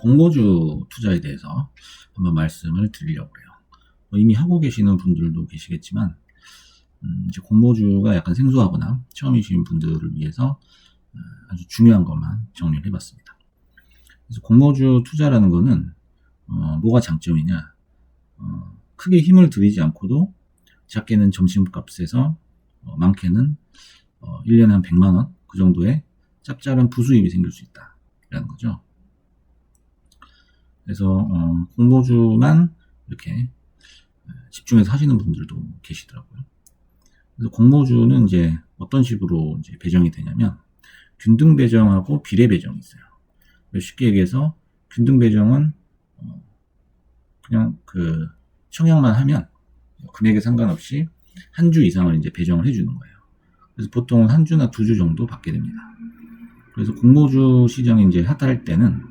공모주 투자에 대해서 한번 말씀을 드리려고 해요. 뭐 이미 하고 계시는 분들도 계시겠지만, 음, 이제 공모주가 약간 생소하거나 처음이신 분들을 위해서 어, 아주 중요한 것만 정리를 해봤습니다. 그래서 공모주 투자라는 거는 어, 뭐가 장점이냐? 어, 크게 힘을 들이지 않고도 작게는 점심값에서 어, 많게는 어, 1년에 한 100만 원 그 정도의 짭짤한 부수입이 생길 수 있다라는 거죠. 그래서 어, 공모주만 이렇게 집중해서 하시는 분들도 계시더라고요. 그래서 공모주는 이제 어떤 식으로 이제 배정이 되냐면 균등 배정하고 비례 배정이 있어요. 쉽게 얘기해서 균등 배정은 어, 그냥 그 청약만 하면 금액에 상관없이 한 주 이상을 이제 배정을 해주는 거예요. 그래서 보통 한 주나 두 주 정도 받게 됩니다. 그래서 공모주 시장이 이제 핫할 때는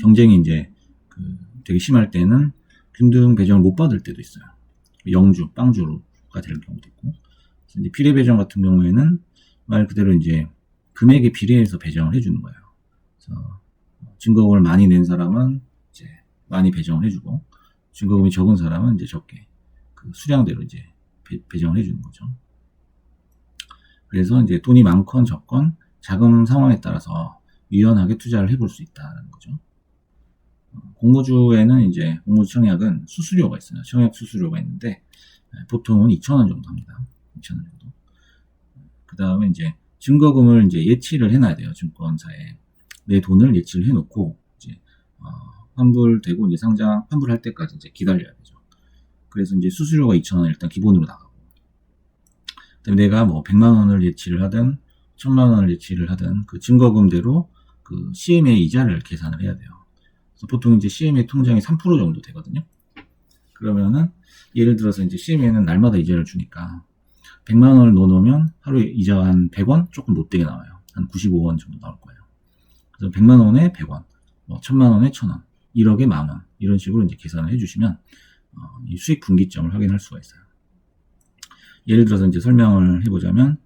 경쟁이 이제 그 되게 심할 때는 균등 배정을 못 받을 때도 있어요. 영주, 빵주가 될 경우도 있고. 이제 비례 배정 같은 경우에는 말 그대로 이제 금액에 비례해서 배정을 해주는 거예요. 그래서 증거금을 많이 낸 사람은 이제 많이 배정을 해주고 증거금이 적은 사람은 이제 적게 그 수량대로 이제 배, 정을 해주는 거죠. 그래서 이제 돈이 많건 적건 자금 상황에 따라서 유연하게 투자를 해볼 수 있다는 거죠. 공모주에는 이제 공모주 청약은 수수료가 있어요. 청약 수수료가 있는데 보통은 2,000원 정도 합니다. 2,000원 정도. 그 다음에 이제 증거금을 이제 예치를 해놔야 돼요. 증권사에 내 돈을 예치를 해놓고 이제 어, 환불되고 이제 상장 환불할 때까지 이제 기다려야 되죠. 그래서 이제 수수료가 2,000원 일단 기본으로 나가고. 그다음에 내가 뭐 100만 원을 예치를 하든 1000만 원을 예치를 하든 그 증거금대로 그 CMA 이자를 계산을 해야 돼요. 보통 이제 CMA 통장이 3% 정도 되거든요. 그러면은 예를 들어서 이제 CMA는 날마다 이자를 주니까 100만 원을 넣어놓으면 하루에 이자가 한 100원 조금 못 되게 나와요. 한 95원 정도 나올 거예요. 그래서 100만 원에 100원, 뭐 1000만 원에 1000원, 1억에 만원 이런 식으로 이제 계산을 해주시면 어, 이 수익 분기점을 확인할 수가 있어요. 예를 들어서 이제 설명을 해보자면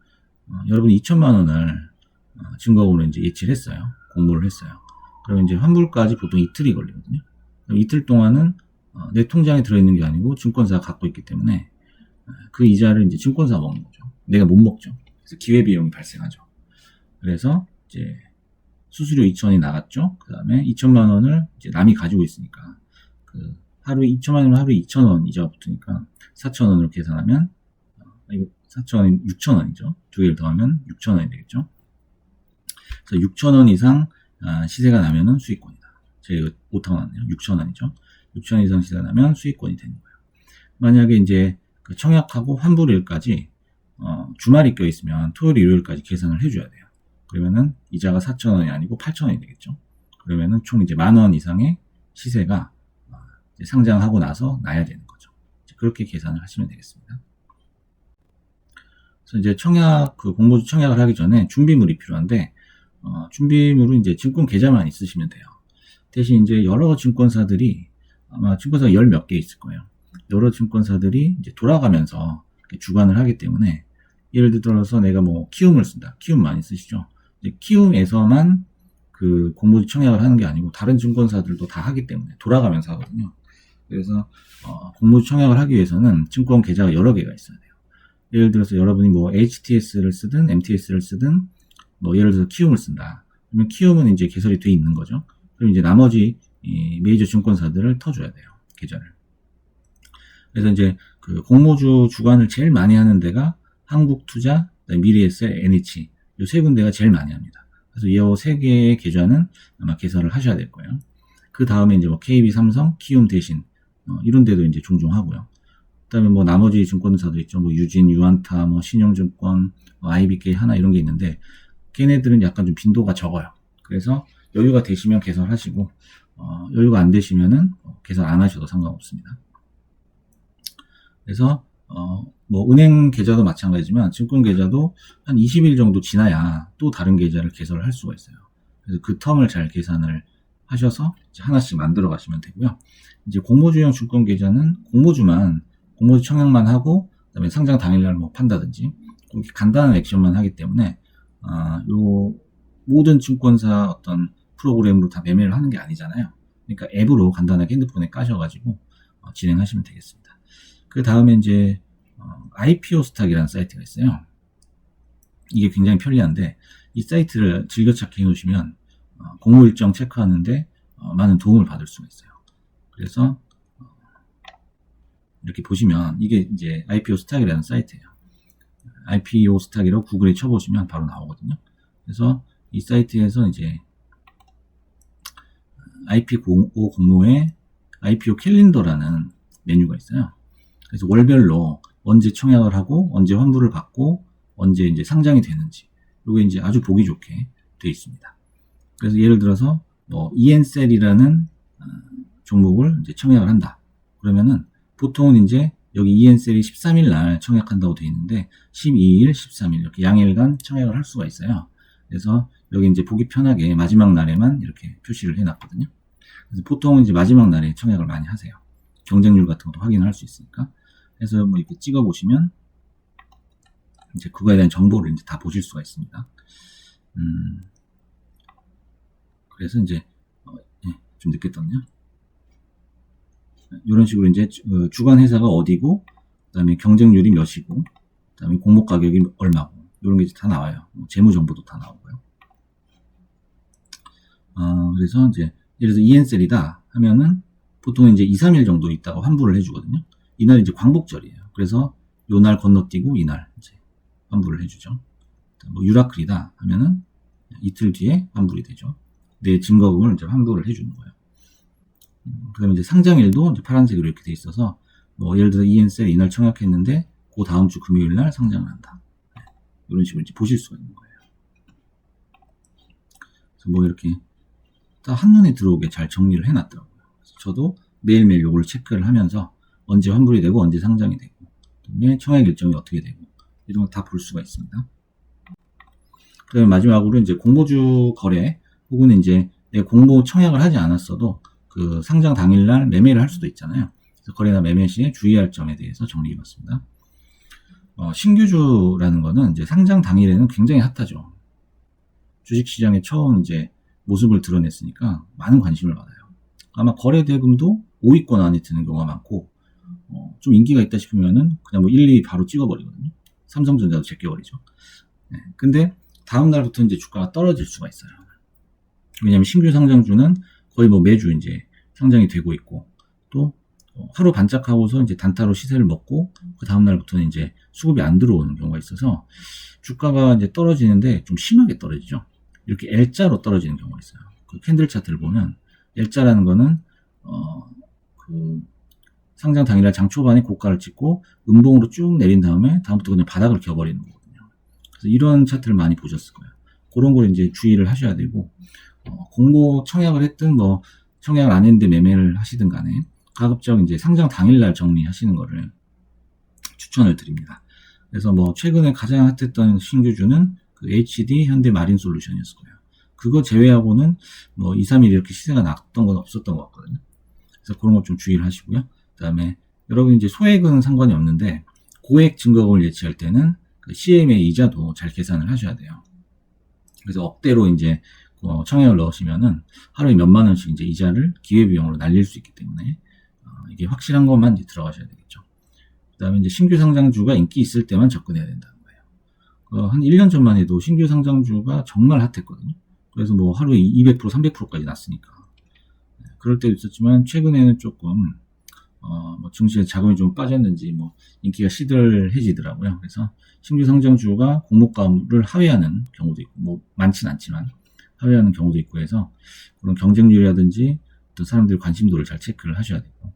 어, 여러분이 2천만 원을 어, 증거금으로 이제 예치를 했어요. 공모를 했어요. 그러면 이제 환불까지 보통 이틀이 걸리거든요. 이틀 동안은 어, 내 통장에 들어있는 게 아니고 증권사가 갖고 있기 때문에 어, 그 이자를 이제 증권사가 먹는 거죠. 내가 못 먹죠. 그래서 기회비용이 발생하죠. 그래서 이제 수수료 2천원이 나갔죠. 그 다음에 2천만 원을 이제 남이 가지고 있으니까 그 하루에 2천만 원이면 하루에 2천 원 이자가 붙으니까 4천 원으로 계산하면 어, 이거 4천 원이 6천 원이죠. 두 개를 더하면 6천 원이 되겠죠. 그래서 6천 원 이상 아, 시세가 나면은 수익권이다. 저희가 5천 원이요. 6천 원이죠. 6천 원 이상 시세가 나면 수익권이 되는 거예요. 만약에 이제 그 청약하고 환불일까지 어, 주말이 껴 있으면 토요일, 일요일까지 계산을 해줘야 돼요. 그러면은 이자가 4천 원이 아니고 8천 원이 되겠죠. 그러면은 총 이제 만 원 이상의 시세가 어, 상장하고 나서 나야 되는 거죠. 그렇게 계산을 하시면 되겠습니다. 그래서 이제 청약 그 공모주 청약을 하기 전에 준비물이 필요한데 어, 준비물은 이제 증권 계좌만 있으시면 돼요. 대신 이제 여러 증권사들이 아마 증권사가 열몇개 있을 거예요. 여러 증권사들이 이제 돌아가면서 주관을 하기 때문에 예를 들어서 내가 뭐 키움을 쓴다. 키움 많이 쓰시죠? 키움에서만 그 공모주 청약을 하는 게 아니고 다른 증권사들도 다 하기 때문에 돌아가면서 하거든요. 그래서 어, 공모주 청약을 하기 위해서는 증권 계좌가 여러 개가 있어야 돼요. 예를 들어서 여러분이 뭐 HTS를 쓰든 MTS를 쓰든 뭐 예를 들어서 키움을 쓴다. 그러면 키움은 이제 개설이 돼 있는 거죠. 그럼 이제 나머지 이 메이저 증권사들을 터줘야 돼요. 계좌를. 그래서 이제 그 공모주 주관을 제일 많이 하는 데가 한국투자, 미래에셋, NH 이 세 군데가 제일 많이 합니다. 그래서 이 세 개의 계좌는 아마 개설을 하셔야 될 거예요. 그 다음에 이제 뭐 KB, 삼성, 키움 대신 어, 이런 데도 이제 종종 하고요. 그다음에 뭐 나머지 증권사도 있죠. 뭐 유진, 유안타, 뭐 신용증권, 뭐 IBK 하나 이런 게 있는데 걔네들은 약간 좀 빈도가 적어요. 그래서 여유가 되시면 개설하시고 어, 여유가 안 되시면은 어, 개설 안 하셔도 상관없습니다. 그래서 어, 뭐 은행 계좌도 마찬가지지만 증권 계좌도 한 20일 정도 지나야 또 다른 계좌를 개설을 할 수가 있어요. 그래서 그 텀을 잘 계산을 하셔서 하나씩 만들어 가시면 되고요. 이제 공모주형 증권 계좌는 공모주만 공모주 청약만 하고 그다음에 상장 당일날 뭐 판다든지 간단한 액션만 하기 때문에 아, 요 모든 증권사 어떤 프로그램으로 다 매매를 하는 게 아니잖아요. 그러니까 앱으로 간단하게 핸드폰에 까셔가지고 어, 진행하시면 되겠습니다. 그 다음에 이제 어, IPO 스탁이라는 사이트가 있어요. 이게 굉장히 편리한데 이 사이트를 즐겨 찾기 해놓으시면 어, 공모 일정 체크하는데 어, 많은 도움을 받을 수가 있어요. 그래서 어, 이렇게 보시면 이게 이제 IPO 스탁이라는 사이트예요. IPO 스탁이라고 구글에 쳐보시면 바로 나오거든요. 그래서 이 사이트에서 이제 IP05 공모에 IPO 캘린더라는 메뉴가 있어요. 그래서 월별로 언제 청약을 하고 언제 환불을 받고 언제 이제 상장이 되는지 이게 이제 아주 보기 좋게 되어 있습니다. 그래서 예를 들어서 뭐 EN셀이라는 어, 종목을 이제 청약을 한다. 그러면은 보통은 이제 여기 EN셀이 13일 날 청약한다고 되어 있는데 12일, 13일 이렇게 양일간 청약을 할 수가 있어요. 그래서 여기 이제 보기 편하게 마지막 날에만 이렇게 표시를 해놨거든요. 그래서 보통은 이제 마지막 날에 청약을 많이 하세요. 경쟁률 같은 것도 확인을 할수 있으니까. 그래서 뭐 이렇게 찍어 보시면 이제 그거에 대한 정보를 이제 다 보실 수가 있습니다. 음, 그래서 이제 어, 예, 좀 늦게 떴네요. 이런 식으로 이제 주- 어, 주간 회사가 어디고, 그 다음에 경쟁률이 몇이고, 그 다음에 공모 가격이 얼마고 이런 게 다 나와요. 뭐 재무 정보도 다 나오고요. 어, 그래서 이제 예를 들어서 EN셀이다 하면은 보통 이제 2, 3일 정도 있다가 환불을 해주거든요. 이날 이제 광복절이에요. 그래서 요 날 건너뛰고 이날 이제 환불을 해주죠. 뭐 유라클이다 하면은 이틀 뒤에 환불이 되죠. 내 증거금을 이제 환불을 해주는 거예요. 음, 그다음에 이제 상장일도 이제 파란색으로 이렇게 돼 있어서 뭐 예를 들어 EN셀 이날 청약했는데 그 다음 주 금요일 날 상장을 한다. 네, 이런 식으로 이제 보실 수가 있는 거예요. 그래서 뭐 이렇게 다 한눈에 들어오게 잘 정리를 해놨더라고요. 그래서 저도 매일매일 요걸 체크를 하면서 언제 환불이 되고 언제 상장이 되고 그다음에 청약 일정이 어떻게 되고 이런 걸 다 볼 수가 있습니다. 그다음에 마지막으로 이제 공모주 거래 혹은 이제 공모 청약을 하지 않았어도 그 상장 당일날 매매를 할 수도 있잖아요. 그래서 거래나 매매 시에 주의할 점에 대해서 정리해봤습니다. 어, 신규주라는 거는 이제 상장 당일에는 굉장히 핫하죠. 주식시장에 처음 이제 모습을 드러냈으니까 많은 관심을 받아요. 아마 거래 대금도 5위권 안에 드는 경우가 많고 어, 좀 인기가 있다 싶으면은 그냥 뭐 1, 2위 바로 찍어버리거든요. 삼성전자도 제껴버리죠. 네, 근데 다음 날부터 이제 주가가 떨어질 수가 있어요. 왜냐하면 신규 상장주는 거의 뭐 매주 이제 상장이 되고 있고 또 어, 하루 반짝하고서 이제 단타로 시세를 먹고 그 다음 날부터는 이제 수급이 안 들어오는 경우가 있어서 주가가 이제 떨어지는데 좀 심하게 떨어지죠. 이렇게 L자로 떨어지는 경우가 있어요. 그 캔들 차트를 보면 L자라는 거는 어 그 상장 당일날 장 초반에 고가를 찍고 음봉으로 쭉 내린 다음에 다음부터 그냥 바닥을 겨버리는 거거든요. 그래서 이런 차트를 많이 보셨을 거예요. 그런 걸 이제 주의를 하셔야 되고 어, 공모 청약을 했든 뭐 청약을 안 했는데 매매를 하시든 간에 가급적 이제 상장 당일날 정리하시는 거를 추천을 드립니다. 그래서 뭐 최근에 가장 핫했던 신규주는 그 HD 현대 마린 솔루션이었을 거예요. 그거 제외하고는 뭐 2, 3일 이렇게 시세가 났던 건 없었던 것 같거든요. 그래서 그런 것 좀 주의를 하시고요. 그 다음에 여러분 이제 소액은 상관이 없는데 고액 증거금을 예치할 때는 그 CM의 이자도 잘 계산을 하셔야 돼요. 그래서 억대로 이제 어, 청약을 넣으시면은 하루에 몇만 원씩 이제 이자를 기회비용으로 날릴 수 있기 때문에 어, 이게 확실한 것만 이제 들어가셔야 되겠죠. 그 다음에 이제 신규 상장주가 인기 있을 때만 접근해야 된다는 거예요. 어, 한 1년 전만 해도 신규 상장주가 정말 핫했거든요. 그래서 뭐 하루에 200% 300%까지 났으니까. 네, 그럴 때도 있었지만 최근에는 조금 어, 뭐 증시에 자금이 좀 빠졌는지 뭐 인기가 시들해지더라고요. 그래서 신규 상장주가 공모가를 하회하는 경우도 있고 뭐 많진 않지만 하회하는 경우도 있고 해서 그런 경쟁률이라든지 또 사람들의 관심도를 잘 체크를 하셔야 되고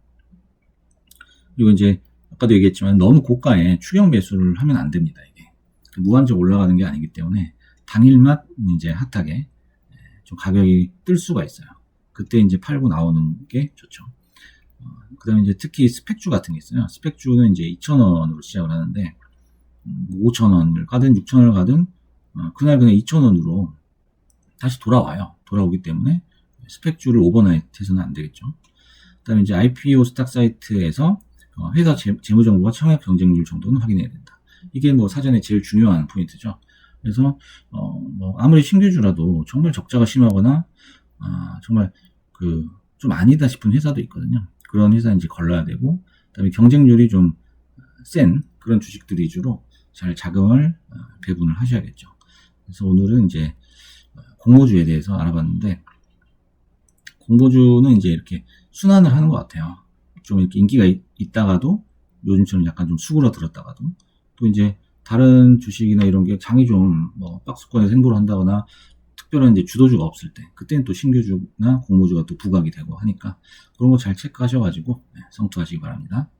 그리고 이제 아까도 얘기했지만 너무 고가에 추격 매수를 하면 안 됩니다. 이게 무한정 올라가는 게 아니기 때문에 당일만 이제 핫하게 예, 좀 가격이 뜰 수가 있어요. 그때 이제 팔고 나오는 게 좋죠. 그 다음에 이제 특히 스펙주 같은 게 있어요. 스펙주는 이제 2,000원으로 시작을 하는데, 5,000원을 가든 6,000원을 가든, 어, 그날 그냥 2,000원으로 다시 돌아와요. 돌아오기 때문에 스펙주를 오버나이트 해서는 안 되겠죠. 그 다음에 이제 IPO 스탁 사이트에서 어, 회사 재, 재무 정보와 청약 경쟁률 정도는 확인해야 된다. 이게 뭐 사전에 제일 중요한 포인트죠. 그래서, 어, 뭐, 아무리 신규주라도 정말 적자가 심하거나, 아, 정말 그 좀 아니다 싶은 회사도 있거든요. 그런 회사 이제 걸러야 되고, 그다음에 경쟁률이 좀 센 그런 주식들 위주로 잘 자금을 어, 배분을 하셔야겠죠. 그래서 오늘은 이제 어, 공모주에 대해서 알아봤는데, 공모주는 이제 이렇게 순환을 하는 것 같아요. 좀 이렇게 인기가 있, 있다가도 요즘처럼 약간 좀 수그러들었다가도 또 이제 다른 주식이나 이런 게 장이 좀 뭐 박스권에서 행보를 한다거나 특별한 이제 주도주가 없을 때 그때는 또 신규주나 공모주가 또 부각이 되고 하니까 그런 거 잘 체크하셔가지고 네, 성투하시기 바랍니다.